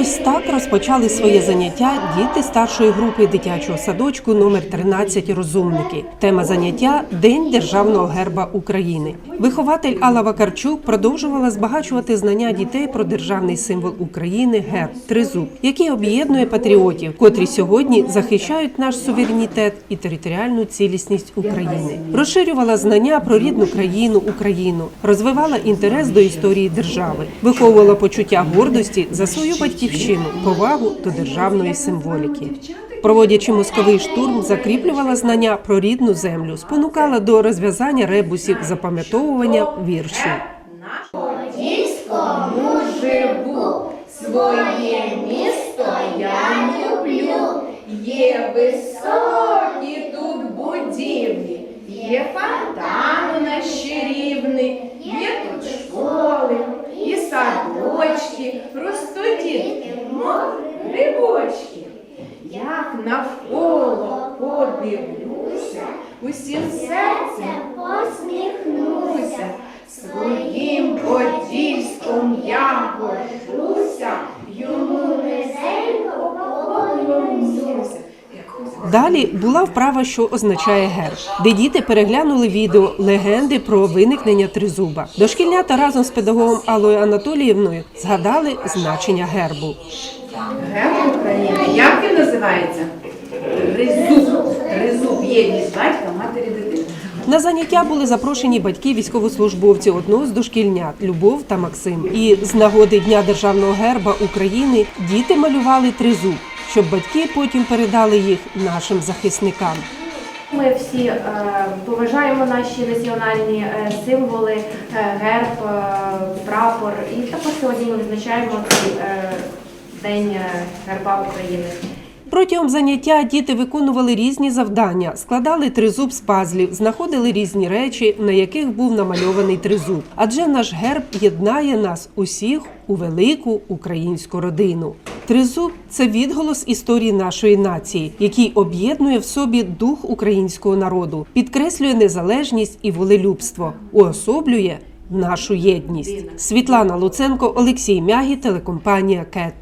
Ось так розпочали своє заняття діти старшої групи дитячого садочку номер 13 розумники. Тема заняття День державного герба України. Вихователь Алла Вакарчук продовжувала збагачувати знання дітей про державний символ України герб тризуб, який об'єднує патріотів, котрі сьогодні захищають наш суверенітет і територіальну цілісність України. Розширювала знання про рідну країну Україну, розвивала інтерес до історії держави, виховувала почуття гордості за свою батьківщину, повагу до державної символіки. Проводячи мозковий штурм, закріплювала знання про рідну землю, спонукала до розв'язання ребусів запам'ятовування віршів. Подільському живу, своє місто я люблю. Є високі тут будівлі, є фонтан наші рівний, є тут школи і садочки, ростуть дітки, мов грибочки. Як навколо подивлюся, усім серцем посміхнуся, своїм подільством я горжуся, Далі була вправа, що означає герб, де діти переглянули відео легенди про виникнення тризуба. Дошкільнята разом з педагогом Аллою Анатоліївною згадали значення гербу. Герб України, як він називається? Тризуб. Тризуб, єдність батька, матері, дитини. На заняття були запрошені батьки військовослужбовців одного з дошкільнят Любов та Максим. І з нагоди Дня державного герба України діти малювали тризуб, щоб батьки потім передали їх нашим захисникам. Ми всі е, поважаємо наші національні е, символи, е, герб, прапор. І також сьогодні ми е, День герба України. Протягом заняття діти виконували різні завдання, складали тризуб з пазлів, знаходили різні речі, на яких був намальований тризуб. Адже наш герб єднає нас усіх у велику українську родину. Тризуб це відголос історії нашої нації, який об'єднує в собі дух українського народу, підкреслює незалежність і волелюбство, уособлює нашу єдність. Світлана Луценко, Олексій Мягі, телекомпанія КЕТ.